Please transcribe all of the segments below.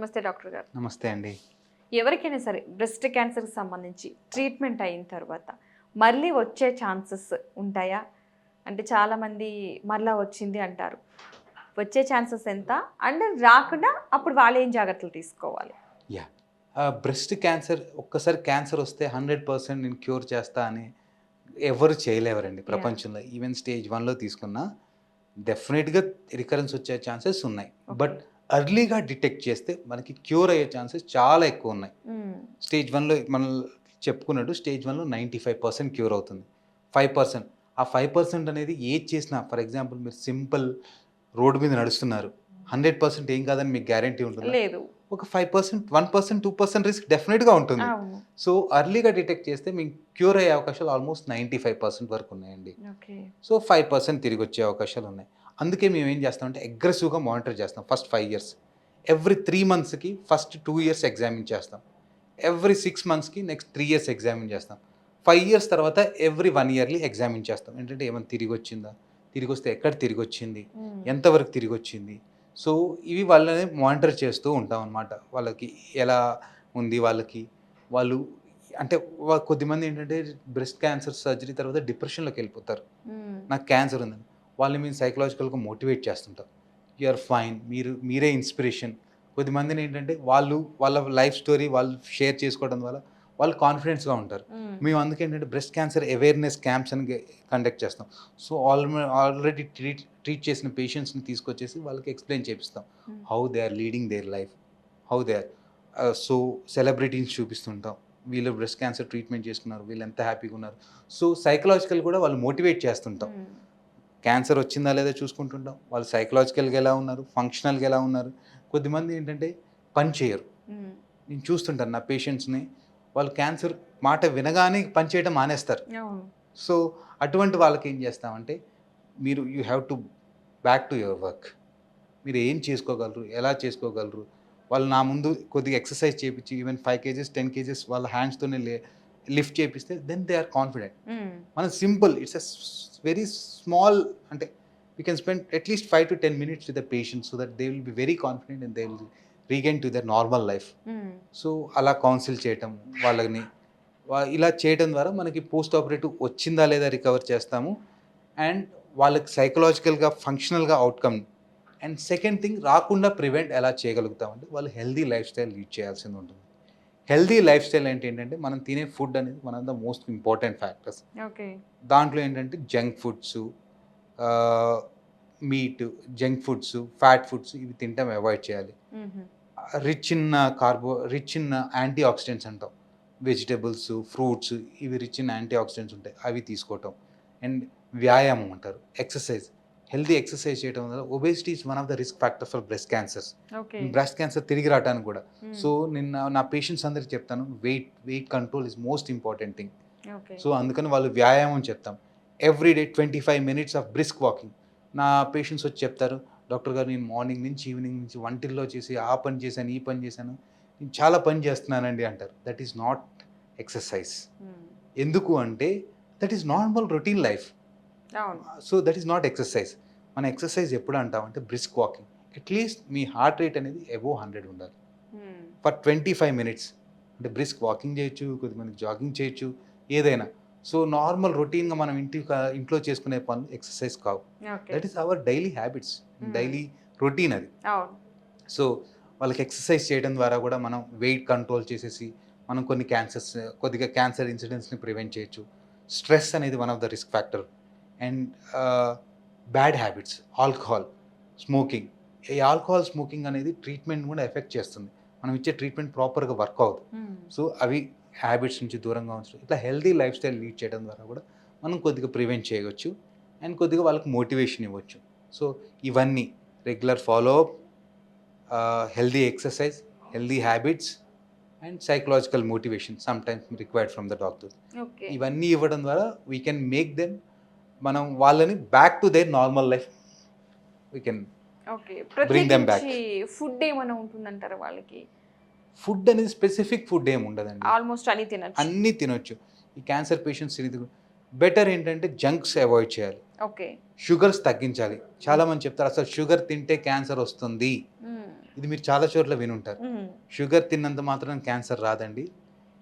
నమస్తే డాక్టర్ గారు. నమస్తే అండి. ఎవరికైనా సరే బ్రెస్ట్ క్యాన్సర్కి సంబంధించి ట్రీట్మెంట్ అయిన తర్వాత మళ్ళీ వచ్చే ఛాన్సెస్ ఉంటాయా? అంటే చాలామంది మళ్ళా వచ్చింది అంటారు. వచ్చే ఛాన్సెస్ ఎంత? అండ్ రాకుండా అప్పుడు వాళ్ళు ఏం జాగ్రత్తలు తీసుకోవాలి? యా. బ్రెస్ట్ క్యాన్సర్ ఒక్కసారి క్యాన్సర్ వస్తే హండ్రెడ్ పర్సెంట్ నేను క్యూర్ చేస్తా అని ఎవరు చేయలేవరండి ప్రపంచంలో. ఈవెన్ స్టేజ్ వన్లో తీసుకున్నా డెఫినెట్గా రికరెన్స్ వచ్చే ఛాన్సెస్ ఉన్నాయి. బట్ అర్లీగా డిటెక్ట్ చేస్తే మనకి క్యూర్ అయ్యే ఛాన్సెస్ చాలా ఎక్కువ ఉన్నాయి. స్టేజ్ వన్లో మనం చెప్పుకున్నట్టు స్టేజ్ వన్లో నైంటీ ఫైవ్ పర్సెంట్ క్యూర్ అవుతుంది. ఫైవ్ పర్సెంట్ ఆ ఫైవ్ పర్సెంట్ అనేది ఏది చేసినా ఫర్ ఎగ్జాంపుల్ మీరు సింపుల్ రోడ్డు మీద నడుస్తున్నారు. హండ్రెడ్ పర్సెంట్ ఏం కాదని మీకు గ్యారంటీ ఉంటుంది? లేదు. ఒక five percent one percent two percent risk డెఫినెట్గా ఉంటుంది. సో అర్లీగా డిటెక్ట్ చేస్తే మీకు క్యూర్ అయ్యే అవకాశాలు ఆల్మోస్ట్ నైంటీ ఫైవ్ పర్సెంట్ వరకు ఉన్నాయండి. సో ఫైవ్ పర్సెంట్ తిరిగి వచ్చే అవకాశాలు ఉన్నాయి. అందుకే మేము ఏం చేస్తామంటే అగ్రెసివ్గా మానిటర్ చేస్తాం first five years every three మంత్స్కి ఫస్ట్ టూ ఇయర్స్ ఎగ్జామిన్ చేస్తాం. ఎవ్రీ సిక్స్ మంత్స్కి నెక్స్ట్ త్రీ ఇయర్స్ ఎగ్జామిన్ చేస్తాం. ఫైవ్ ఇయర్స్ తర్వాత ఎవ్రీ వన్ ఇయర్లీ ఎగ్జామిన్ చేస్తాం. ఏంటంటే ఏమైనా తిరిగి వచ్చిందా? తిరిగి వస్తే ఎక్కడ తిరిగి వచ్చింది? మ్మ్. ఎంతవరకు తిరిగి వచ్చింది? సో ఇవి వాళ్ళని మానిటర్ చేస్తూ ఉంటాం అనమాట వాళ్ళకి ఎలా ఉంది వాళ్ళకి? వాళ్ళు అంటే కొద్దిమంది ఏంటంటే బ్రెస్ట్ క్యాన్సర్ సర్జరీ తర్వాత డిప్రెషన్లోకి వెళ్ళిపోతారు. మ్మ్. నాకు క్యాన్సర్ ఉందని. వాళ్ళని మేము సైకలాజికల్గా మోటివేట్ చేస్తుంటాం. యు ఆర్ ఫైన్ మీరు మీరే ఇన్స్పిరేషన్ కొద్దిమందిని ఏంటంటే వాళ్ళు వాళ్ళ లైఫ్ స్టోరీ వాళ్ళు షేర్ చేసుకోవడం వల్ల వాళ్ళు కాన్ఫిడెన్స్గా ఉంటారు. మ్మ్. మేము అందుకే ఏంటంటే బ్రెస్ట్ క్యాన్సర్ అవేర్నెస్ క్యాంప్స్ అని కండక్ట్ చేస్తాం. So all already treat treat చేసిన పేషెంట్స్ని తీసుకొచ్చేసి వాళ్ళకి ఎక్స్ప్లెయిన్ చేపిస్తాం. Hmm. How they are leading their life how they are so celebrities చూపిస్తుంటాం. వీళ్ళు బ్రెస్ట్ క్యాన్సర్ ట్రీట్మెంట్ చేసుకున్నారు వీళ్ళు ఎంత హ్యాపీగా ఉన్నారు. సో సైకలాజికల్ కూడా వాళ్ళు మోటివేట్ చేస్తుంటాం. మ్మ్. క్యాన్సర్ వచ్చిందా లేదా చూసుకుంటుంటాం. వాళ్ళు సైకలాజికల్గా ఎలా ఉన్నారు ఫంక్షనల్గా ఎలా ఉన్నారు. కొద్దిమంది ఏంటంటే పని చేయరు. నేను చూస్తుంటాను నా పేషెంట్స్ని వాళ్ళు క్యాన్సర్ మాట వినగానే పని చేయడం మానేస్తారు. సో అటువంటి వాళ్ళకి ఏం చేస్తామంటే మీరు you have to back to your work మీరు ఏం చేసుకోగలరు ఎలా చేసుకోగలరు? వాళ్ళు నా ముందు కొద్దిగా ఎక్సర్సైజ్ చేయించి even five kgs ten kgs వాళ్ళ హ్యాండ్స్తోనే లిఫ్ట్ చేపిస్తే దెన్ దే ఆర్ కాన్ఫిడెంట్. మనం simple it's a very small అంటే we can spend at least five to ten minutes with the patient so that they will be very confident and they will regain to their normal life. So అలా counsel చేయటం వాళ్ళని ఇలా చేయడం ద్వారా మనకి post operative వచ్చిందా లేదా recover చేస్తాము. అండ్ వాళ్ళకి సైకలాజికల్గా ఫంక్షనల్గా అవుట్కమ్ అండ్ సెకండ్ థింగ్ రాకుండా ప్రివెంట్ ఎలా చేయగలుగుతామంటే వాళ్ళు హెల్దీ లైఫ్ స్టైల్ లీడ్ చేయాల్సింది ఉంటుంది. హెల్దీ లైఫ్ స్టైల్ అంటే ఏంటంటే మనం తినే ఫుడ్ అనేది of the most important factors. Okay. దాంట్లో ఏంటంటే junk foods meat junk foods fat foods ఇవి తినటం అవాయిడ్ చేయాలి. Rich in carbo rich in antioxidants అంటాం. వెజిటబుల్స్ ఫ్రూట్స్ ఇవి రిచ్ ఇన్ యాంటీ ఆక్సిడెంట్స్ ఉంటాయి అవి తీసుకోవటం. అండ్ వ్యాయామం అంటారు ఎక్సర్సైజ్. హెల్తీ ఎక్సర్సైజ్ చేయడం వల్ల obesity is one of the risk factor for breast cancers breast cancer తిరిగి రావడానికి కూడా. సో నిన్న నా పేషెంట్స్ అందరికి చెప్తాను weight weight control is most important thing so అందుకని వాళ్ళు వ్యాయామం చెప్తాం. Every day twenty five minutes of brisk walking నా పేషెంట్స్ వచ్చి చెప్తారు డాక్టర్ గారు నేను మార్నింగ్ నుంచి ఈవినింగ్ నుంచి వంటిల్లో చేసి ఆ పని చేశాను ఈ పని చేశాను. నేను చాలా పని చేస్తున్నానండి అంటారు. That is not exercise. ఎందుకు అంటే that is normal routine life so that is not exercise మన ఎక్సర్సైజ్ ఎప్పుడు అంటామంటే బ్రిస్క్ వాకింగ్ అట్లీస్ట్ మీ హార్ట్ రేట్ అనేది అబోవ్ హండ్రెడ్ ఉండాలి. ఫర్ ట్వంటీ ఫైవ్ మినిట్స్ అంటే బ్రిస్క్ వాకింగ్ చేయొచ్చు కొద్దిమంది జాగింగ్ చేయొచ్చు ఏదైనా. సో నార్మల్ రొటీన్గా మనం ఇంటి ఇంట్లో చేసుకునే పనులు ఎక్సర్సైజ్ కావు. That is our daily habits Hmm. Daily routine అది. సో వాళ్ళకి ఎక్సర్సైజ్ చేయడం ద్వారా కూడా మనం వెయిట్ కంట్రోల్ చేసేసి మనం కొన్ని క్యాన్సర్స్ కొద్దిగా క్యాన్సర్ ఇన్సిడెంట్స్ని ప్రివెంట్ చేయొచ్చు. స్ట్రెస్ అనేది one of the risk factor and bad habits alcohol smoking. ఈ ఆల్కహాల్ స్మోకింగ్ అనేది ట్రీట్మెంట్ కూడా ఎఫెక్ట్ చేస్తుంది. మనం ఇచ్చే ట్రీట్మెంట్ ప్రాపర్గా వర్క్ అవ్వదు. సో అవి హ్యాబిట్స్ నుంచి దూరంగా ఉంచడం ఇట్లా హెల్తీ లైఫ్ స్టైల్ లీడ్ చేయడం ద్వారా కూడా మనం కొద్దిగా ప్రివెంట్ చేయవచ్చు అండ్ కొద్దిగా వాళ్ళకి మోటివేషన్ ఇవ్వచ్చు. సో ఇవన్నీ regular follow up healthy exercise healthy habits and psychological motivation sometimes required from the doctor. ఇవన్నీ ఇవ్వడం ద్వారా వీ కెన్ మేక్ దెమ్ మనం వాళ్ళని back to their normal life we can them back. ప్రత్యేకించి ఫుడ్ ఏమైనా ఉంటుందంటారా వాళ్ళకి? ఫుడ్ అనేది స్పెసిఫిక్ ఫుడ్ ఏమి ఉండదండి. ఆల్మోస్ట్ అన్ని తినచ్చు. అన్నీ తినొచ్చు. ఈ క్యాన్సర్ పేషెంట్స్ తినేది బెటర్ ఏంటంటే జంక్స్ అవాయిడ్ చేయాలి. ఓకే షుగర్స్ తగ్గించాలి. చాలా మంది చెప్తారు అసలు షుగర్ తింటే క్యాన్సర్ వస్తుంది. మ్మ్. ఇది మీరు చాలా చోట్ల వినుంటారు. షుగర్ తిన్నంత మాత్రం క్యాన్సర్ రాదండి.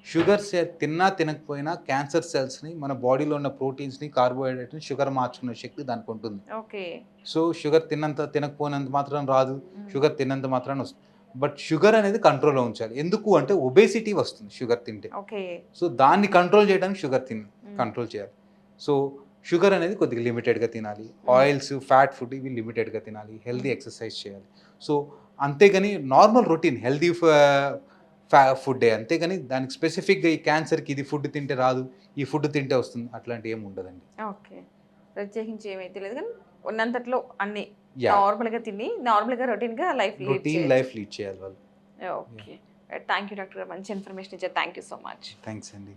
షుగర్ సె- తిన్నా తినకపోయినా క్యాన్సర్ సెల్స్ని మన బాడీలో ఉన్న ప్రోటీన్స్ని కార్బోహైడ్రేట్ని షుగర్ మార్చుకునే శక్తి దానికి ఉంటుంది. ఓకే. సో షుగర్ తిన్నంత తినకపోయినంత మాత్రం రాదు. షుగర్ తిన్నంత మాత్రాన వస్తుంది. బట్ షుగర్ అనేది కంట్రోల్లో ఉంచాలి. ఎందుకు అంటే ఒబేసిటీ వస్తుంది షుగర్ తింటే. ఓకే. సో దాన్ని కంట్రోల్ చేయడానికి షుగర్ తిన్. కంట్రోల్ చేయాలి. సో షుగర్ అనేది కొద్దిగా లిమిటెడ్గా తినాలి. ఆయిల్స్ ఫ్యాట్ ఫుడ్ ఇవి లిమిటెడ్గా తినాలి. హెల్దీ ఎక్సర్సైజ్ చేయాలి. సో అంతేగాని నార్మల్ రొటీన్ హెల్దీ ఫ్యా ఫుడ్డే అంతేగాని దానికి స్పెసిఫిక్గా ఈ క్యాన్సర్కి ఇది ఫుడ్ తింటే రాదు ఈ ఫుడ్ తింటే వస్తుంది అట్లాంటి ఏమి ఉండదండి. ఓకే. ప్రత్యేకించి ఏమైతే లేదు కానీ ఉన్నంతట్లో అన్ని నార్మల్గా తిని నార్మల్గా రొటీన్గా లైఫ్ రొటీన్ లైఫ్ లీడ్ చేయాలి వాళ్ళు. ఓకే. థ్యాంక్ యూ డాక్టర్ మంచి ఇన్ఫర్మేషన్ ఇచ్చారు. Thank you so much. Thanks అండి.